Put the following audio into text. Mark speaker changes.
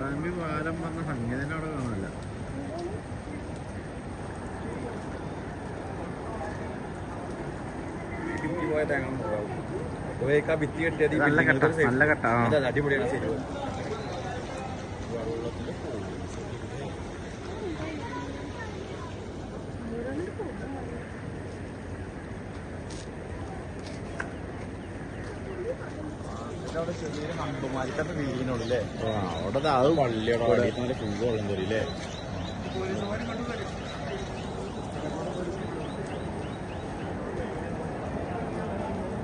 Speaker 1: കാണുന്ന വന്ന സംഗീതം അവിടെ കാണില്ല
Speaker 2: ഭിത്തി പോയ തേങ്ങ
Speaker 1: നല്ല കെട്ടാ നല്ല കെട്ടാ
Speaker 2: അടിപൊളിയാണ് ശരി അവിടെ ചെറിയൊരു ഹമ്പുമാരിക്കത്തെ വീടിനുള്ളല്ലേ
Speaker 1: അവിടെ അത്
Speaker 2: വള്ളിയുടെ നല്ല സുഖം വെള്ളം